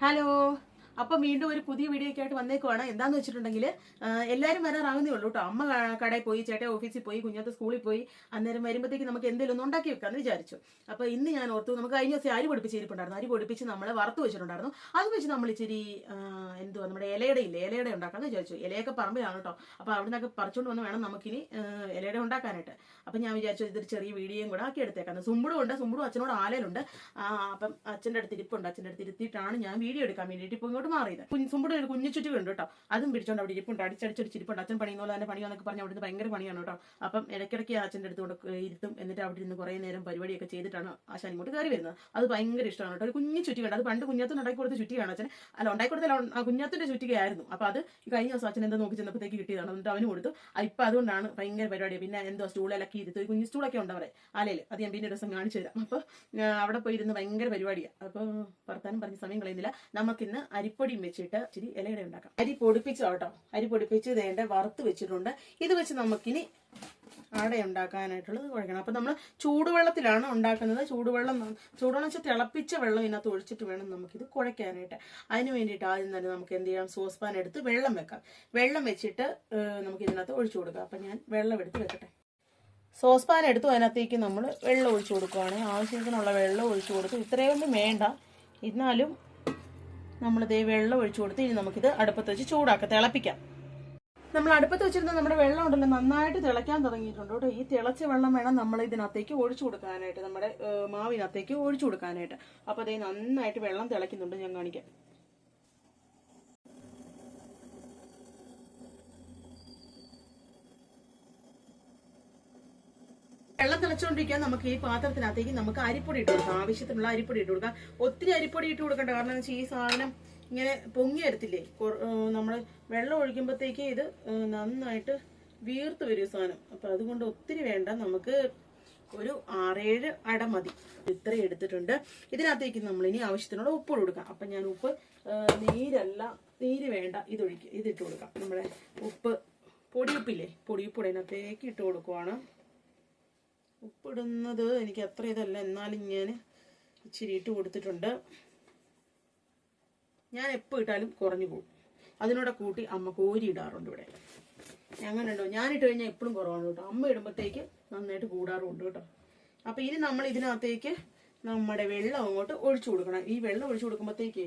Hello. അപ്പം വീണ്ടും ഒരു പുതിയ വീഡിയോ ഒക്കെ ആയിട്ട് വന്നേക്കുവാണ്. എന്താന്ന് വെച്ചിട്ടുണ്ടെങ്കിൽ എല്ലാവരും വരാറാകുന്നേ ഉള്ളൂ കേട്ടോ. അമ്മ കടയിൽ പോയി ചേട്ടൻ ഓഫീസിൽ പോയി കുഞ്ഞാത്ത സ്കൂളിൽ പോയി അന്നേരം വരുമ്പോഴത്തേക്ക് നമുക്ക് എന്തെങ്കിലും ഒന്ന് ഉണ്ടാക്കി വെക്കാമെന്ന് വിചാരിച്ചു. അപ്പോൾ ഇന്ന് ഞാൻ ഓർത്തു നമുക്ക് കഴിഞ്ഞ ദിവസം അരി പൊടിപ്പിച്ച് ഇരിപ്പുണ്ടായിരുന്നു. അരി പൊടിപ്പിച്ച് നമ്മൾ വറുത്ത് വെച്ചിട്ടുണ്ടായിരുന്നു. അത് വെച്ച് നമ്മൾ ഇച്ചിരി എന്തുവാ നമ്മുടെ ഇലയുടെ ഇല്ലേ ഇലയുടെ ഉണ്ടാക്കാമെന്ന് വിചാരിച്ചു. ഇലയൊക്കെ പറമ്പിലാണ് കേട്ടോ. അപ്പോൾ അവിടെ നിന്നൊക്കെ പറിച്ചുകൊണ്ട് വന്ന് വേണം നമുക്കിനി ഇലയുടെ ഉണ്ടാക്കാനായിട്ട്. അപ്പം ഞാൻ വിചാരിച്ചു ഇതൊരു ചെറിയ വീഡിയോയും കൂടെ ആക്കി എടുത്തേക്കാം സുമ്പുടും ഉണ്ട് സുമ്പുടും അച്ഛനോട് ആലയിലുണ്ട്. അപ്പം അച്ഛന്റെ അടുത്ത് ഇരിപ്പുണ്ട്. അച്ഛന്റെ അടുത്ത് ഇരുത്തിയിട്ടാണ് ഞാൻ വീഡിയോ എടുക്കാൻ വേണ്ടിയിട്ട് ഇപ്പോൾ ഇങ്ങോട്ട് മാറിയത്. കുഞ്ഞ് സുമ്പുടെ ഒരു കുഞ്ഞു ചുറ്റി ഉണ്ട് കേട്ടോ അതും പിടിച്ചോണ്ട് അവിടെ ഇരിപ്പുണ്ട്. അടിച്ചടിച്ചടിച്ചിരിപ്പുണ്ട് അച്ഛൻ പണിയുന്ന തന്നെ പണിയാന്നൊക്കെ പറഞ്ഞ് അവിടുന്ന് ഭയങ്കര പണിയാണ് കേട്ടോ അപ്പം ഇടയ്ക്കിടയ്ക്ക് അച്ഛന്റെ അടുത്ത് കൊണ്ട് ഇരുത്തും. എന്നിട്ട് അവിടെ ഇരുന്ന് കുറേ നേരം പരിപാടിയൊക്കെ ചെയ്തിട്ടാണ് ആശാൻ ഇങ്ങോട്ട് കയറി വരുന്നത്. അത് ഭയങ്കര ഇഷ്ടമാണ് കേട്ടോ ഒരു കുഞ്ഞു ചുറ്റി കണ്ട് അത് പണ്ട് കുഞ്ഞത്തിന് ഉണ്ടാക്കി കൊടുത്ത ചുറ്റിയാണ് അച്ഛൻ അല്ല ഉണ്ടാക്കി ആ കുഞ്ഞാത്തിന്റെ ചുറ്റികയായിരുന്നു. അപ്പൊ അത് കഴിഞ്ഞ ദിവസം അച്ഛൻ എന്താ നോക്കി ചെന്നപ്പോഴത്തേക്ക് കിട്ടിയതാണ്. എന്നിട്ട് അവന് കൊടുത്തു. ഇപ്പൊ അതുകൊണ്ടാണ് ഭയങ്കര പരിപാടി. പിന്നെ എന്തോ സ്റ്റൂളിലൊക്കെ ഇരുത്ത്. കുഞ്ഞു സ്റ്റൂളൊക്കെ ഉണ്ട് അവിടെ ആലയിൽ അത് ഞാൻ പിന്നെ ദിവസം കാണിച്ചു തരാം. അപ്പോൾ അവിടെ പോയി ഇരുന്ന് ഭയങ്കര പരിപാടിയാണ് അപ്പോൾ വർത്താനം പറഞ്ഞ സമയം കളയുന്നില്ല. നമുക്കിന്ന് അരിപ്പൊടിയും വെച്ചിട്ട് ഇച്ചിരി ഇലയുടെ ഉണ്ടാക്കാം. അരി പൊടിപ്പിച്ചു കേട്ടോ. അരി പൊടിപ്പിച്ച് വേണ്ട വറുത്ത് വെച്ചിട്ടുണ്ട്. ഇത് വെച്ച് നമുക്കിനി അട ഉണ്ടാക്കാനായിട്ടുള്ളത് കുഴക്കണം. അപ്പം നമ്മൾ ചൂടുവെള്ളത്തിലാണ് ഉണ്ടാക്കുന്നത്. ചൂടുവെള്ളം ചൂടുവെള്ളം വെച്ചാൽ തിളപ്പിച്ച വെള്ളം ഇതിനകത്ത് ഒഴിച്ചിട്ട് വേണം നമുക്കിത് കുഴയ്ക്കാനായിട്ട്. അതിന് വേണ്ടിയിട്ട് ആദ്യം തന്നെ നമുക്ക് എന്ത് ചെയ്യാം? സോസ് പാൻ എടുത്ത് വെള്ളം വെക്കാം. വെള്ളം വെച്ചിട്ട് നമുക്ക് ഇതിനകത്ത് ഒഴിച്ചു കൊടുക്കാം. അപ്പം ഞാൻ വെള്ളം എടുത്ത് വെക്കട്ടെ. സോസ് പാൻ എടുത്തു അതിനകത്തേക്ക് നമ്മൾ വെള്ളം ഒഴിച്ചു കൊടുക്കുകയാണെങ്കിൽ ആവശ്യത്തിനുള്ള വെള്ളം ഒഴിച്ചു കൊടുത്തു ഇത്രയൊന്നും വേണ്ട. എന്നാലും നമ്മളിതേ വെള്ളം ഒഴിച്ചു കൊടുത്ത് ഇനി നമുക്കിത് അടുപ്പത്ത് വെച്ച് ചൂടാക്കാം തിളപ്പിക്കാം. നമ്മൾ അടുപ്പത്ത് വെച്ചിരുന്ന നമ്മുടെ വെള്ളം ഉണ്ടല്ലോ നന്നായിട്ട് തിളയ്ക്കാൻ തുടങ്ങിയിട്ടുണ്ട് കേട്ടോ. ഈ തിളച്ച വെള്ളം വേണം നമ്മൾ ഇതിനകത്തേക്ക് ഒഴിച്ചു കൊടുക്കാനായിട്ട് നമ്മുടെ മാവിനകത്തേക്ക് ഒഴിച്ചു കൊടുക്കാനായിട്ട്. അപ്പോൾ അതേ നന്നായിട്ട് വെള്ളം തിളയ്ക്കുന്നുണ്ട് ഞാൻ കാണിക്കാം. വെള്ളം തിളച്ചുകൊണ്ടിരിക്കാൻ നമുക്ക് ഈ പാത്രത്തിനകത്തേക്ക് നമുക്ക് അരിപ്പൊടി ഇട്ട് കൊടുക്കാം. ആവശ്യത്തിനുള്ള അരിപ്പൊടി ഇട്ട് കൊടുക്കാം. ഒത്തിരി അരിപ്പൊടി ഇട്ട് കൊടുക്കണ്ട. കാരണം എന്ന് വെച്ചാൽ ഈ സാധനം ഇങ്ങനെ പൊങ്ങി വരത്തില്ലേ നമ്മൾ വെള്ളം ഒഴിക്കുമ്പോഴത്തേക്ക് ഇത് നന്നായിട്ട് വീർത്ത് വരും സാധനം. അപ്പൊ അതുകൊണ്ട് ഒത്തിരി വേണ്ട. നമുക്ക് ഒരു ആറേഴ് അട മതി. ഇത്ര എടുത്തിട്ടുണ്ട്. ഇതിനകത്തേക്ക് നമ്മൾ ഇനി ആവശ്യത്തിനുള്ള ഉപ്പ് കൊടുക്കാം. അപ്പൊ ഞാൻ ഉപ്പ് നീരല്ല നീര് വേണ്ട. ഇതൊഴിക്കുക ഇതിട്ട് കൊടുക്കാം. നമ്മുടെ ഉപ്പ് പൊടിയുപ്പില്ലേ? പൊടിയുപ്പ് ഇതിനകത്തേക്ക് ഇട്ട് കൊടുക്കുവാണ്. ഉപ്പിടുന്നത് എനിക്ക് അത്ര ഇതല്ല. എന്നാലും ഞാൻ ഇച്ചിരി ഇട്ട് കൊടുത്തിട്ടുണ്ട്. ഞാൻ എപ്പോൾ ഇട്ടാലും കുറഞ്ഞു പോകും. അതിനോടെ കൂട്ടി അമ്മ കോരി ഇടാറുണ്ട് ഇവിടെ. അങ്ങനെ ഉണ്ടോ ഞാൻ ഇട്ട് കഴിഞ്ഞാൽ എപ്പോഴും കുറവാണ് കേട്ടോ. അമ്മ ഇടുമ്പോഴത്തേക്ക് നന്നായിട്ട് കൂടാറുണ്ട് കേട്ടോ. അപ്പം ഇനി നമ്മൾ ഇതിനകത്തേക്ക് നമ്മുടെ വെള്ളം അങ്ങോട്ട് ഒഴിച്ചു കൊടുക്കണം. ഈ വെള്ളം ഒഴിച്ചു കൊടുക്കുമ്പോഴത്തേക്ക്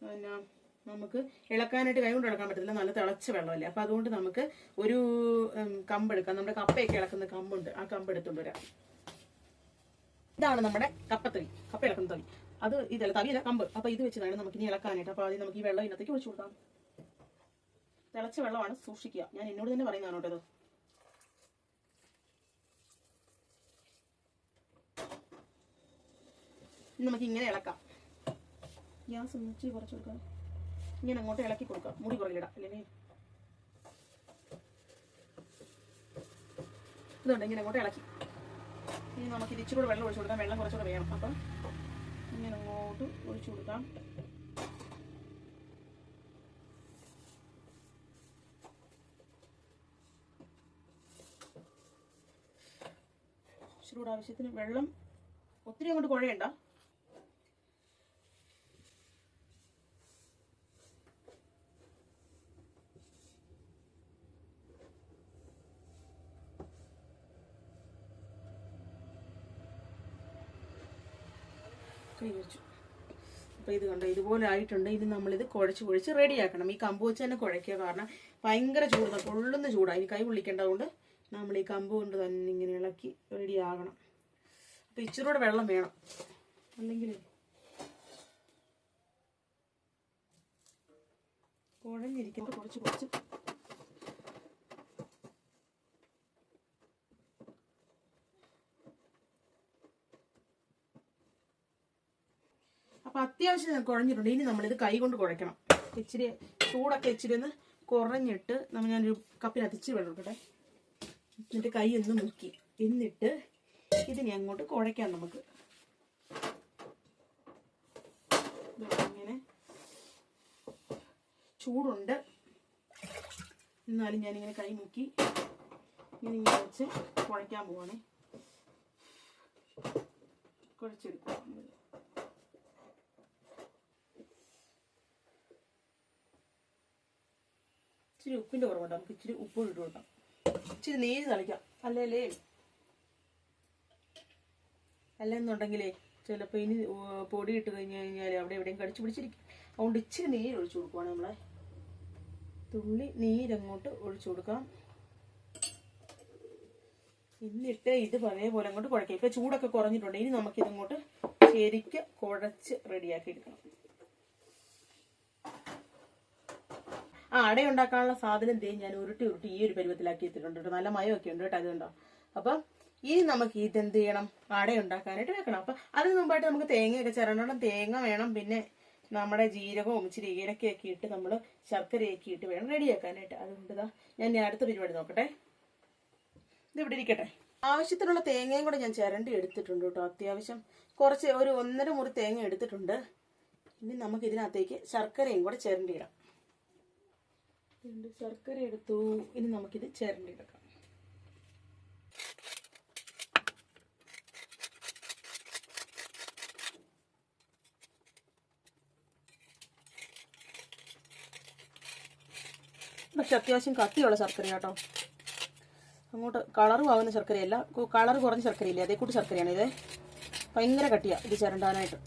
പിന്നെ നമുക്ക് ഇളക്കാനായിട്ട് കൈകൊണ്ട് ഇളക്കാൻ പറ്റത്തില്ല. നല്ല തിളച്ച വെള്ളമല്ലേ. അപ്പം അതുകൊണ്ട് നമുക്ക് ഒരു കമ്പ് കമ്പെടുക്കാം നമ്മുടെ കപ്പയൊക്കെ ഇളക്കുന്ന കമ്പുണ്ട്. ആ കമ്പ് എടുത്തുകൊണ്ട് വരാം. ഇതാണ് നമ്മുടെ കപ്പത്തവി. കപ്പ ഇളക്കുന്ന തവി. അത് ഇതല്ല തവിയല്ല കമ്പ്. അപ്പൊ ഇത് വെച്ച് വേണം നമുക്ക് ഇനി ഇളക്കാനായിട്ട്. അപ്പൊ ആദ്യം നമുക്ക് ഈ വെള്ളം ഇന്നത്തേക്ക് ഒഴിച്ചു കൊടുക്കാം. തിളച്ച വെള്ളമാണ് സൂക്ഷിക്കുക. ഞാൻ എന്നോട് തന്നെ പറയുന്നതാണ് കേട്ടോ നമുക്ക് ഇങ്ങനെ ഇളക്കാം. ഗ്യാസ് ഒന്നിച്ച് കുറച്ച് കൊടുക്കാം. ഇങ്ങനെ അങ്ങോട്ട് ഇളക്കി കൊടുക്കാം. മുടി കുറയിലിടാം അല്ലെങ്കിൽ ഇതുണ്ട് ഇങ്ങനെ അങ്ങോട്ട് ഇളക്കി. ഇനി നമുക്ക് ഇത് കൂടെ വെള്ളം ഒഴിച്ചു കൊടുക്കാം. വെള്ളം കുറച്ചുകൂടെ വേണം. അപ്പം ഇങ്ങനെ അങ്ങോട്ട് ഒഴിച്ചു കൊടുക്കാം. ഇച്ചിരി ആവശ്യത്തിന് വെള്ളം ഒത്തിരി അങ്ങോട്ട് കുഴയണ്ട കൈ വെച്ചു അപ്പോൾ ഇത് കണ്ടോ ഇതുപോലെ ആയിട്ടുണ്ട് ഇനി നമ്മളിത് കുഴച്ച് കുഴച്ച് റെഡിയാക്കണം. ഈ കമ്പ് വെച്ച് തന്നെ കുഴയ്ക്കുക കാരണം ഭയങ്കര ചൂട് കൊള്ളുന്ന ചൂടാണ് ഇനി കൈ പൊള്ളിക്കേണ്ടതുകൊണ്ട് നമ്മൾ ഈ കമ്പ് കൊണ്ട് തന്നെ ഇങ്ങനെ ഇളക്കി റെഡിയാകണം അപ്പോൾ ഇച്ചിരി കൂടെ വെള്ളം വേണം. അല്ലെങ്കിൽ കുഴഞ്ഞിരിക്കുമ്പോൾ കുറച്ച് കുറച്ച് അപ്പൊ അത്യാവശ്യം കുഴഞ്ഞിട്ടുണ്ട്. ഇനി നമ്മളിത് കൈ കൊണ്ട് കുഴക്കണം ഇച്ചിരി ചൂടൊക്കെ ഇച്ചിരി ഒന്ന് കുറഞ്ഞിട്ട് നമ്മൾ ഞാനൊരു കപ്പിനകത്ത് ഇച്ചിരി വെള്ളം എടുക്കട്ടെ. എന്നിട്ട് കൈ ഒന്ന് മുക്കി. എന്നിട്ട് ഇതിനെ അങ്ങോട്ട് കുഴയ്ക്കാം നമുക്ക്. ഇങ്ങനെ. ചൂടുണ്ട്. എന്നാലും ഞാനിങ്ങനെ കൈ മുക്കി ഇങ്ങനെ ഇങ്ങനെ വെച്ച് കുഴയ്ക്കാൻ പോവാണേ. കുഴച്ചെടുക്കാം. ഇച്ചിരി ഉപ്പിന്റെ കുറവുണ്ട്. നമുക്ക് ഇച്ചിരി ഉപ്പ് ഇട്ട് കൊടുക്കാം. ഇച്ചിരി നീര് തളിക്കാം. അല്ലേ അല്ലെന്നുണ്ടെങ്കിലേ ചിലപ്പോൾ ഇനി പൊടി ഇട്ട് കഴിഞ്ഞ് കഴിഞ്ഞാൽ അവിടെ എവിടെയും കടിച്ചു പിടിച്ചിരിക്കും. അതുകൊണ്ട് ഇച്ചിരി നീര് ഒഴിച്ചു കൊടുക്കുവാണ് നമ്മളെ. തുള്ളി നീരങ്ങോട്ട് ഒഴിച്ചു കൊടുക്കാം. എന്നിട്ട് ഇത് പഴയ പോലെ അങ്ങോട്ട് കുഴക്കാം ഇപ്പം ചൂടൊക്കെ കുറഞ്ഞിട്ടുണ്ട്. ഇനി നമുക്കിതങ്ങോട്ട് ശരിക്ക് കുഴച്ച് റെഡിയാക്കി എടുക്കണം. അട ഉണ്ടാക്കാനുള്ള സാധനം തേ ഞാൻ ഉരുട്ടി ഉരുട്ടി ഈ ഒരു പരുവത്തിലാക്കി എത്തിയിട്ടുണ്ട് കേട്ടോ. നല്ല മയമൊക്കെ ഉണ്ട് കേട്ടോ അതുകൊണ്ടോ. അപ്പം ഇനി നമുക്ക് ഇതെന്ത് ചെയ്യണം? അട ഉണ്ടാക്കാനായിട്ട് വെക്കണം. അപ്പം അതിന് മുമ്പായിട്ട് നമുക്ക് തേങ്ങയൊക്കെ ചേരണം തേങ്ങ വേണം. പിന്നെ നമ്മുടെ ജീരകവും ഇച്ചിരി ഏലക്കയൊക്കെ ഇട്ട് നമ്മൾ ശർക്കരയൊക്കെ ഇട്ട് വേണം റെഡിയാക്കാനായിട്ട്. അതുകൊണ്ട് ഇതാ ഞാൻ അടുത്ത പരിപാടി നോക്കട്ടെ. ഇത് ഇവിടെ ഇരിക്കട്ടെ. ആവശ്യത്തിനുള്ള തേങ്ങയും കൂടെ ഞാൻ ചിരണ്ടി എടുത്തിട്ടുണ്ട് കേട്ടോ. അത്യാവശ്യം കുറച്ച് ഒരു ഒന്നര മുറി തേങ്ങ എടുത്തിട്ടുണ്ട്. ഇനി നമുക്ക് ഇതിനകത്തേക്ക് ശർക്കരയും കൂടെ ചിരണ്ടിയിടാം. രണ്ട് ശർക്കര എടുത്തു. ഇനി നമുക്കിത് ചിരണ്ടിയെടുക്കാം പക്ഷെ അത്യാവശ്യം കട്ടിയുള്ള ശർക്കര കേട്ടോ. അങ്ങോട്ട് കളറും ആവുന്ന ശർക്കരയല്ല. കളർ കുറഞ്ഞ ശർക്കരയില്ലേ? അതേ കൂട്ടി ശർക്കരയാണ് ഇത്. ഭയങ്കര കട്ടിയാണ് ഇത് ചിരണ്ടാനായിട്ട്.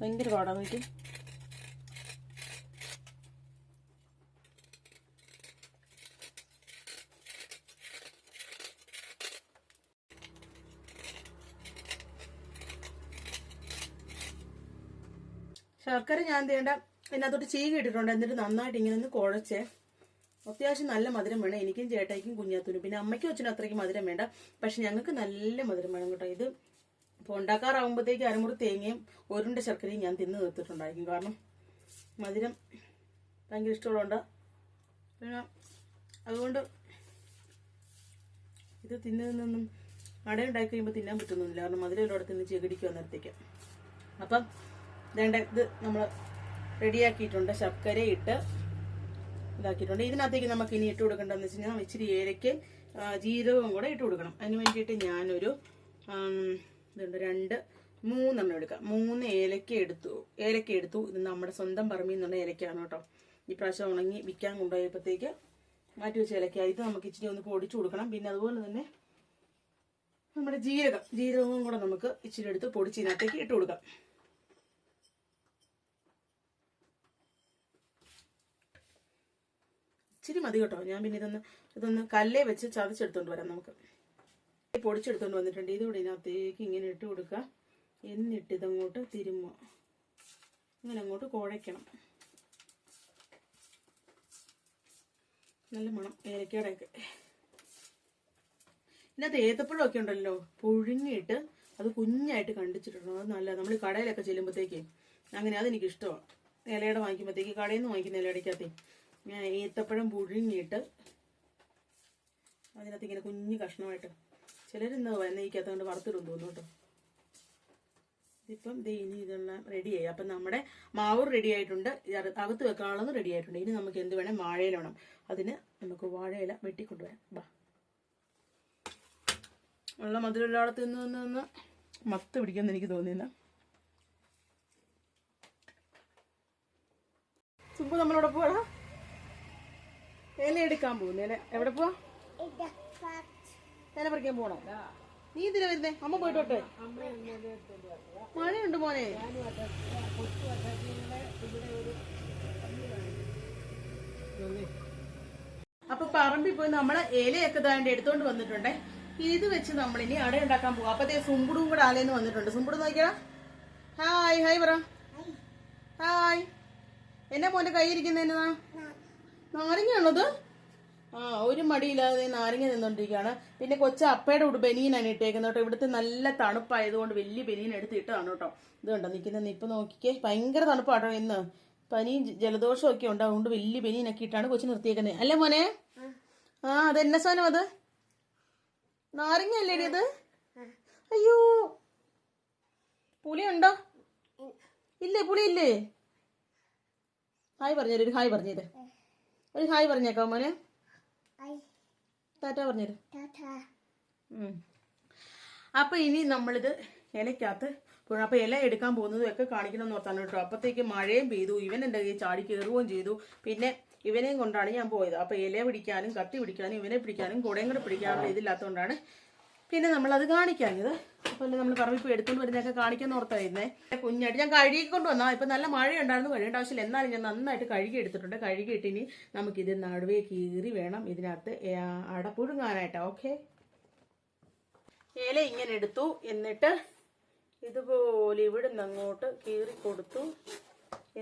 ഭയങ്കര പാടാണ് നോക്കി ശർക്കര ഞാൻ ചെയ്യേണ്ട ഇതിനകത്തോട്ട് ചീകി ഇട്ടിട്ടുണ്ട്. എന്നിട്ട് നന്നായിട്ട് ഇങ്ങനെ ഒന്ന് കുഴച്ചേ അത്യാവശ്യം നല്ല മധുരം വേണം. എനിക്കും ചേട്ടായിക്കും കുഞ്ഞാത്തൂനും. പിന്നെ അമ്മയ്ക്കും അച്ഛനും അത്രയ്ക്ക് മധുരം വേണ്ട. പക്ഷെ ഞങ്ങൾക്ക് നല്ല മധുരം വേണം കേട്ടോ. ഇത് ഇപ്പോൾ ഉണ്ടാക്കാറാകുമ്പോഴത്തേക്ക് അരമുറി തേങ്ങയും ഒരുണ്ട ശർക്കരയും ഞാൻ തിന്ന് തീർത്തിട്ടുണ്ടായിരിക്കും. കാരണം മധുരം ഭയങ്കര ഇഷ്ടമുള്ളതുകൊണ്ട്. പിന്നെ അതുകൊണ്ട് ഇത് തിന്നതിനൊന്നും അടയുണ്ടാക്കി കഴിയുമ്പോൾ തിന്നാൻ പറ്റുന്നില്ല കാരണം മധുരം എല്ലായിടത്ത് നിന്ന് ചെകിടിക്കുക നേരത്തേക്ക് അപ്പം വേണ്ട ഇത് നമ്മൾ റെഡിയാക്കിയിട്ടുണ്ട്. ശർക്കര ഇട്ട് ഇതാക്കിയിട്ടുണ്ട്. ഇതിനകത്തേക്ക് നമുക്ക് ഇനി ഇട്ട് കൊടുക്കേണ്ടതെന്ന് വെച്ച് കഴിഞ്ഞാൽ ഇച്ചിരി ഏലയ്ക്ക് ജീരകവും കൂടെ ഇട്ട് കൊടുക്കണം. അതിന് വേണ്ടിയിട്ട് ഞാനൊരു ഇതുണ്ട് രണ്ട് മൂന്നെണ്ണം എടുക്കാം. മൂന്ന് ഏലക്ക എടുത്തു. ഏലക്ക എടുത്തു. ഇത് നമ്മുടെ സ്വന്തം പറമ്പിൽ നിന്നുള്ള ഏലക്കയാണ് കേട്ടോ. ഈ പ്രാവശ്യം ഉണങ്ങി വിൽക്കാൻ കൊണ്ടുപോയപ്പോഴത്തേക്ക് മാറ്റി വെച്ച ഏലക്ക. ഇത് നമുക്ക് ഇച്ചിരി ഒന്ന് പൊടിച്ചു കൊടുക്കണം. പിന്നെ അതുപോലെ തന്നെ നമ്മുടെ ജീരകം ജീരകവും കൂടെ നമുക്ക് ഇച്ചിരി എടുത്ത് പൊടിച്ച് ഇതിനകത്തേക്ക് ഇട്ട് കൊടുക്കാം. ഇച്ചിരി മതി കേട്ടോ. ഞാൻ പിന്നെ ഇതൊന്ന് ഇതൊന്ന് കല്ലേ വെച്ച് ചതച്ചെടുത്തോണ്ട് വരാം നമുക്ക്. പൊടിച്ചെടുത്തോണ്ട് വന്നിട്ടുണ്ട്. ഇതുകൂടെ ഇതിനകത്തേക്ക് ഇങ്ങനെ ഇട്ട് കൊടുക്കുക എന്നിട്ട് ഇതങ്ങോട്ട് തിരുമ്മ. ഇങ്ങനെ അങ്ങോട്ട് കുഴയ്ക്കണം. നല്ല മണം. ഏലക്കയുടെയൊക്കെ. ഇതിനകത്ത് ഏത്തപ്പഴമൊക്കെ ഉണ്ടല്ലോ. പുഴുങ്ങിയിട്ട് അത് കുഞ്ഞായിട്ട് കണ്ടിച്ചിട്ടുണ്ട്. അത് നല്ല നമ്മൾ കടയിലൊക്കെ ചെല്ലുമ്പോഴത്തേക്ക് അങ്ങനെ അതെനിക്ക് ഇഷ്ടമാണ്. ഇലയുടെ വാങ്ങിക്കുമ്പോഴത്തേക്ക് കടയിൽ നിന്ന് വാങ്ങിക്കുന്ന ഇലയുടെക്കകത്തെ ഏത്തപ്പഴം പുഴുങ്ങിയിട്ട് അതിനകത്ത് ഇങ്ങനെ കുഞ്ഞു കഷ്ണമായിട്ട് ചിലരിന്ന് നെയ്ക്കകത്ത് കൊണ്ട് വറുത്തിടും തോന്നുന്നു കേട്ടോ. ഇതിപ്പം ദേ ഇനി ഇതെല്ലാം റെഡിയായി അപ്പം നമ്മുടെ മാവ് റെഡി ആയിട്ടുണ്ട്. അകത്ത് വെക്കാനുള്ളത് റെഡി ആയിട്ടുണ്ട്. ഇനി നമുക്ക് എന്ത് വേണം? വാഴയില വേണം. അതിന് നമുക്ക് വാഴയില വെട്ടിക്കൊണ്ടുവരാം. ബാ ഉള്ള മധുരമില്ലാടത്ത് നിന്ന് നിന്ന് നിന്ന് മത്ത് പിടിക്കുമെന്ന് എനിക്ക് തോന്നിയില്ല. ചുമ്പ് നമ്മളോട് പോടാ ഇല എടുക്കാൻ പോകുന്നു. ഇല എവിടെ പോവാ? ഇല പറിക്കാൻ പോണോ? നീ ഇതിന് വരുന്നേ? അമ്മ പോയിട്ടോട്ടെ. മഴയുണ്ട് മോനെ. അപ്പൊ പറമ്പിൽ പോയി നമ്മളെ ഇലയൊക്കെ താണ്ട് എടുത്തോണ്ട് വന്നിട്ടുണ്ടേ. ഇത് വെച്ച് നമ്മൾ ഇനി അട ഉണ്ടാക്കാൻ പോകും അപ്പൊ സുമ്പുടും കൂടെ ആലേന്ന് വന്നിട്ടുണ്ട്. സുമ്പുട് നോക്കിയാ ഹായ് ഹായ് പറ. ഹായ്. എന്നെ മോന്റെ കൈ കൈയിരിക്കുന്നതിനാ നാരങ്ങയാണത് ആ ഒരു മടിയില്ലാതെ നാരങ്ങ നിന്നോണ്ടിരിക്കുകയാണ് പിന്നെ കൊച്ച അപ്പയുടെ കൂടെ ബനിയനാണ് ഇട്ടേക്കുന്നത് കേട്ടോ. ഇവിടുത്തെ നല്ല തണുപ്പായതുകൊണ്ട് വലിയ ബനിയൻ എടുത്ത് ഇട്ടതാണ് കേട്ടോ. ഇത് കണ്ടോ നിൽക്കുന്ന നിപ്പ് നോക്കിക്കേ. ഭയങ്കര തണുപ്പാട്ടോ ഇന്ന്. പനിയും ജലദോഷവും ഒക്കെ ഉണ്ട്. അതുകൊണ്ട് വലിയ ബനിയനൊക്കെ ഇട്ടാണ് കൊച്ചു നിർത്തിയേക്കുന്നത്. അല്ലേ മോനെ? ആ അതെന്നെ സാധനം അത്? നാരങ്ങ അല്ലേ ഇത്? അയ്യോ. പുളിയുണ്ടോ ഇല്ലേ പുളി ഇല്ലേ? ഹായ് പറഞ്ഞേര് ഒരു ഹായ് പറഞ്ഞേര് ഒരു ഹായ് പറഞ്ഞേക്കാം മോനെ? ടാറ്റ പറഞ്ഞു. അപ്പൊ ഇനി നമ്മളിത് ഇലക്കകത്ത് അപ്പൊ ഇല എടുക്കാൻ പോകുന്നതും ഒക്കെ കാണിക്കണം എന്ന് ഓർത്താണ് കേട്ടോ. അപ്പത്തേക്ക് മഴയും പെയ്തു ഇവൻ എന്റെ കയ്യിൽ ചാടി കയറുകയും ചെയ്തു. പിന്നെ ഇവനെയും കൊണ്ടാണ് ഞാൻ പോയത്. അപ്പൊ ഇല പിടിക്കാനും കത്തി പിടിക്കാനും ഇവനെ പിടിക്കാനും കുടയും കൂടെ പിടിക്കാനുള്ള ഇതില്ലാത്തതുകൊണ്ടാണ് പിന്നെ നമ്മൾ നമ്മളത് കാണിക്കാഞ്ഞത് അപ്പോൾ നമ്മൾ കറിവിപ്പ് എടുത്തുകൊണ്ട് വരുന്നതൊക്കെ കാണിക്കാൻ ഓർത്തായിരുന്നേ. കുഞ്ഞായിട്ട് ഞാൻ കഴുകി കൊണ്ട് വന്നാൽ ഇപ്പം നല്ല മഴയുണ്ടായിരുന്നു കഴുകേണ്ട ആവശ്യമില്ല. എന്നാലും ഞാൻ നന്നായിട്ട് കഴുകി എടുത്തിട്ടുണ്ട്. കഴുകിയിട്ട് ഇനി നമുക്കിത് നടുവേ കീറി വേണം. ഇതിനകത്ത് ഏ, അട പുഴുങ്ങാനായിട്ട്. ഓക്കെ. ഇല ഇങ്ങനെ എടുത്തു. എന്നിട്ട് ഇതുപോലെ ഇവിടുന്ന് അങ്ങോട്ട് കീറി കൊടുത്തു.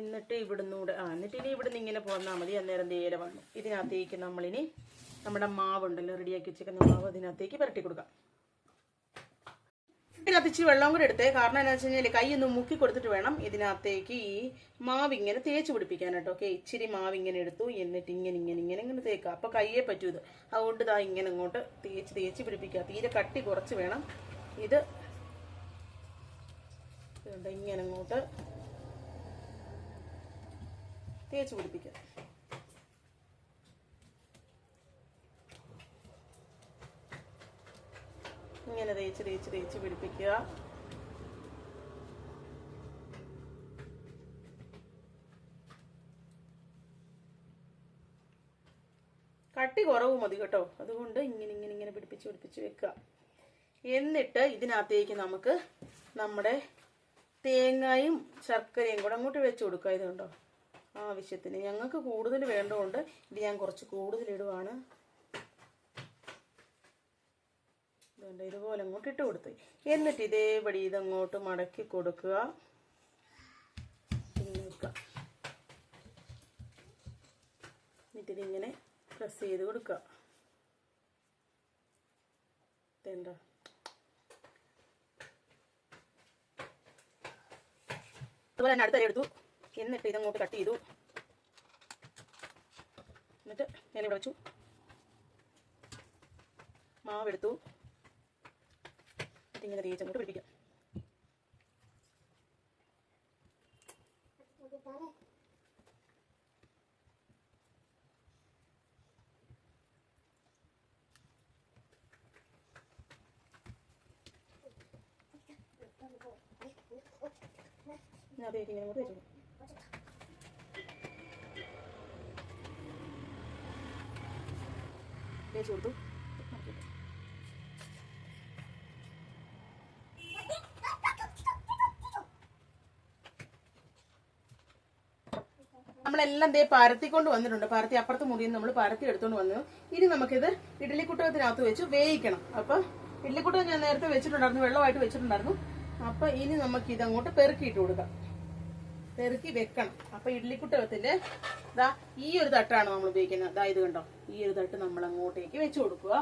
എന്നിട്ട് ഇവിടുന്ന് കൂടെ ആ എന്നിട്ട് ഇനി ഇവിടുന്ന് ഇങ്ങനെ പോന്നാൽ മതി. അന്നേരം ഏല വന്നു. ഇതിനകത്തേക്ക് നമ്മളിനി നമ്മുടെ മാവുണ്ടല്ലോ റെഡിയാക്കി വെച്ചേക്കുന്ന മാവ് അതിനകത്തേക്ക് പുരട്ടി കൊടുക്കാം. ഇതിനകത്ത് ഇച്ചിരി വെള്ളം കൂടെ എടുത്തേ. കാരണം എന്താ വെച്ച് കഴിഞ്ഞാൽ കൈ ഒന്ന് മുക്കി കൊടുത്തിട്ട് വേണം ഇതിനകത്തേക്ക് ഈ മാവ് ഇങ്ങനെ തേച്ച് പിടിപ്പിക്കാനായിട്ട് ഓക്കെ ഇച്ചിരി മാവ് ഇങ്ങനെ എടുത്തു. എന്നിട്ട് ഇങ്ങനെ ഇങ്ങനെ ഇങ്ങനെ ഇങ്ങനെ തേക്കുക. അപ്പോൾ കയ്യേ പറ്റൂ ഇത്. അതുകൊണ്ട് ഇതാ ഇങ്ങനെ ഇങ്ങോട്ട് തേച്ച് തേച്ച് പിടിപ്പിക്കുക. തീരെ കട്ടി കുറച്ച് വേണം. ഇത് ഇങ്ങനെ അങ്ങോട്ട് തേച്ച് പിടിപ്പിക്കുക. ഇങ്ങനെ തേച്ച് തേച്ച് തേച്ച് പിടിപ്പിക്കുക. കട്ടി കുറവ് മതി കേട്ടോ. അതുകൊണ്ട് ഇങ്ങനെ ഇങ്ങനെ ഇങ്ങനെ പിടിപ്പിച്ച് പിടിപ്പിച്ച് വെക്കുക. എന്നിട്ട് ഇതിനകത്തേക്ക് നമുക്ക് നമ്മുടെ തേങ്ങയും ശർക്കരയും കൂടെ അങ്ങോട്ട് വെച്ച് കൊടുക്കുക. ഇതുണ്ടോ? ആവശ്യത്തിന്. ഞങ്ങൾക്ക് കൂടുതൽ വേണ്ടതുകൊണ്ട് ഇത് ഞാൻ കുറച്ച് കൂടുതൽ ഇടുവാണ്. ഇതുണ്ട്. ഇതുപോലെ അങ്ങോട്ട് ഇട്ട് കൊടുത്ത്. എന്നിട്ട് ഇതേപടി ഇതങ്ങോട്ട് മടക്കി കൊടുക്കുക. ഇങ്ങനെ എന്നിട്ട് ഇതിങ്ങനെ പ്രസ് ചെയ്ത് കൊടുക്കുക. ഇതുണ്ടോ? അതുപോലെ തന്നെ അടുത്ത എടുത്തു. എന്നിട്ട് ഇതങ്ങോട്ട് കട്ട് ചെയ്തു. എന്നിട്ട് ഞാൻ വെച്ചു. മാവെടുത്തു ഇങ്ങനെ തേച്ചങ്ങോട്ട് പിടിപ്പിക്കാം. അതേക്ക് ഇങ്ങനെ അങ്ങോട്ട് വെച്ചു തേച്ച് കൊടുത്തു. നമ്മളെല്ലാം ദേ പരത്തിക്കൊണ്ട് വന്നിട്ടുണ്ട്. പരത്തി അപ്പുറത്ത് മുറിയിൽ നമ്മൾ പരത്തി എടുത്തുകൊണ്ട് വന്നു. ഇനി നമുക്കിത് ഇഡ്ഡലിക്കുട്ടകത്തിനകത്ത് വെച്ച് വേവിക്കണം. അപ്പൊ ഇഡ്ഡലിക്കുട്ടകം ഞാൻ നേരത്തെ വെച്ചിട്ടുണ്ടായിരുന്നു വെള്ളമായിട്ട് വെച്ചിട്ടുണ്ടായിരുന്നു. അപ്പൊ ഇനി നമുക്ക് ഇതങ്ങോട്ട് പെറുക്കിയിട്ട് കൊടുക്കാം. പെറുക്കി വെക്കണം. അപ്പൊ ഇഡ്ഡലിക്കുട്ടകത്തിന്റെ ദാ ഈ ഒരു തട്ടാണ് നമ്മൾ ഉപയോഗിക്കുന്നത്. ദാ ഇത് കണ്ടോ? ഈ ഒരു തട്ട് നമ്മൾ അങ്ങോട്ടേക്ക് വെച്ച് കൊടുക്കുക.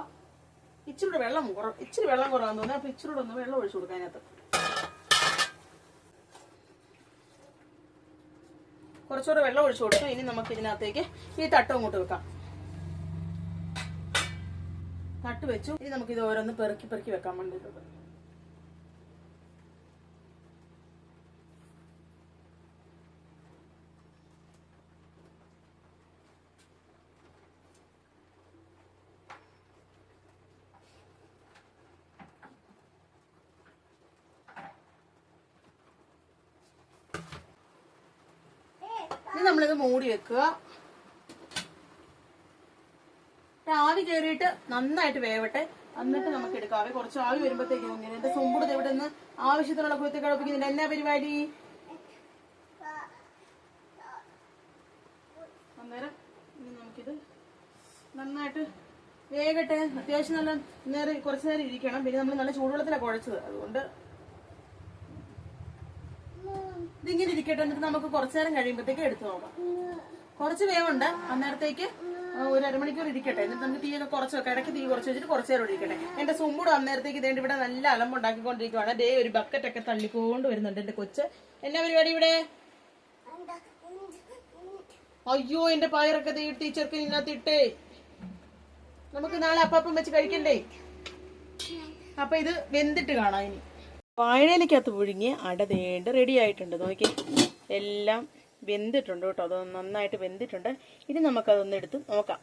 ഇച്ചിരി വെള്ളം കുറവ് ഇച്ചിരി വെള്ളം കുറവാന്ന് തോന്നുന്നത് അപ്പൊ ഇച്ചിരി ഒന്ന് വെള്ളം ഒഴിച്ചു കൊടുക്കാം കുറച്ചുകൂടെ വെള്ളം ഒഴിച്ചു കൊടുക്കാം. ഇനി നമുക്ക് ഇതിനകത്തേക്ക് ഈ തട്ടം അങ്ങോട്ട് വെക്കാം. തട്ട് വെച്ചു. ഇനി നമുക്ക് ഇത് ഓരോന്ന് പെറുക്കി പെറുക്കി വെക്കാൻ വേണ്ടിയിട്ടുണ്ട്. ഇനി നമ്മളിത് മൂടി വെക്കുക. ആവി കയറിയിട്ട് നന്നായിട്ട് വേവട്ടെ. എന്നിട്ട് നമുക്ക് എടുക്കാം. ആവി കുറച്ച് ആവി വരുമ്പോഴത്തേക്കും എന്റെ സുമ്പുടത്ത് ഇവിടെ നിന്ന് ആവശ്യത്തിനുള്ള കുത്തി കളിപ്പിക്കുന്നുണ്ട് എന്നാ പരിപാടി? അന്നേരം ഇനി നമുക്കിത് നന്നായിട്ട് വേഗട്ടെ അത്യാവശ്യം നല്ല നേരം കുറച്ച് നേരം ഇരിക്കണം. പിന്നെ നമ്മൾ നല്ല ചൂടുവെള്ളത്തിലാണ് കുഴച്ചത്. അതുകൊണ്ട് ഇതിങ്ങനെ ഇരിക്കട്ടെ എന്നിട്ട് നമുക്ക് കുറച്ചു നേരം കഴിയുമ്പോഴത്തേക്ക് എടുത്തു നോക്കാം. കുറച്ച് വേവുണ്ട്. അന്നേരത്തേക്ക് ഒരു അരമണിക്കൂർ ഇരിക്കട്ടെ. എന്നിട്ട് നമുക്ക് തീയൊക്കെ കുറച്ച് വെക്കാം. ഇടയ്ക്ക് തീ കുറച്ച് വെച്ചിട്ട് കുറച്ച് നേരം ഇരിക്കട്ടെ. എന്റെ സുമ്പൂട് അന്നേരത്തേക്ക് ഇതേണ്ട ഇവിടെ നല്ല അലമ്പുണ്ടാക്കിക്കൊണ്ടിരിക്കുവാണ്. ദേ ഒരു ബക്കറ്റ് ഒക്കെ തള്ളിക്കൊണ്ട് വരുന്നുണ്ട് എന്റെ കൊച്ച്. എന്നാ പരിപാടി ഇവിടെ? അയ്യോ എന്റെ പയറൊക്കെ ദേ ടീച്ചർക്ക് ഇതിനകത്ത് ഇട്ടേ. നമുക്ക് നാളെ അപ്പം വെച്ച് കഴിക്കണ്ടേ? അപ്പൊ ഇത് വെന്തിട്ട് കാണാം ഇനി. വാഴയിലേക്കകത്ത് പുഴുങ്ങി അട തേണ്ട് റെഡി ആയിട്ടുണ്ട്. നോക്കി എല്ലാം വെന്തിട്ടുണ്ട് കേട്ടോ. അത് നന്നായിട്ട് വെന്തിട്ടുണ്ട്. ഇനി നമുക്കതൊന്ന് എടുത്ത് നോക്കാം.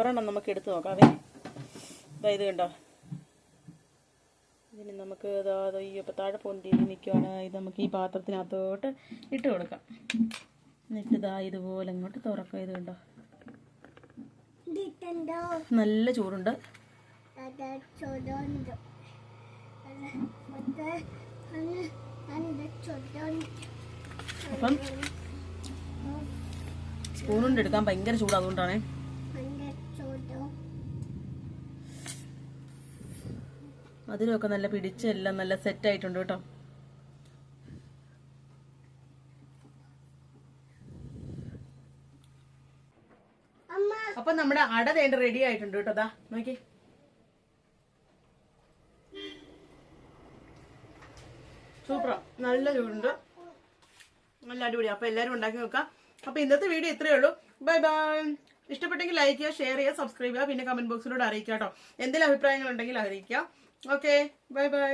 ഒരെണ്ണം നമുക്ക് എടുത്ത് നോക്കാവേ. ഇതാ ഇത് കണ്ടോ? ഇതിന് നമുക്ക് ഈ ഇപ്പം താഴെ പൊന്തി നിൽക്കുവാണ്. ഇത് നമുക്ക് ഈ പാത്രത്തിനകത്തോട്ട് ഇട്ട് കൊടുക്കാം. എന്നിട്ട് ഇതാ ഇതുപോലെ അങ്ങോട്ട് തുറക്കാം. ഇത് കണ്ടോ? നല്ല ചൂടുണ്ട്. അപ്പം സ്പൂണുണ്ട് എടുക്കാൻ. ഭയങ്കര ചൂട് അതുകൊണ്ടാണേ. അതിലൊക്കെ നല്ല പിടിച്ച് എല്ലാം നല്ല സെറ്റ് ആയിട്ടുണ്ട് കേട്ടോ അമ്മ അപ്പൊ നമ്മുടെ അട തേണ്ട റെഡി ആയിട്ടുണ്ട് കേട്ടോ ദാ നോക്കി. സൂപ്പർ നല്ല ചൂടുണ്ട്. നല്ല അടിപൊളി. അപ്പൊ എല്ലാരും ഉണ്ടാക്കി നോക്കാം. അപ്പൊ ഇന്നത്തെ വീഡിയോ ഇത്രയേ ഉള്ളൂ. ബൈ ബൈ ഇഷ്ടപ്പെട്ടെങ്കിൽ ലൈക്ക് ചെയ്യുക ഷെയർ ചെയ്യുക സബ്സ്ക്രൈബ് ചെയ്യുക പിന്നെ കമന്റ് ബോക്സിലൂടെ അറിയിക്കുക കേട്ടോ. എന്തെങ്കിലും അഭിപ്രായങ്ങൾ ഉണ്ടെങ്കിൽ അറിയിക്കുക. Okay bye bye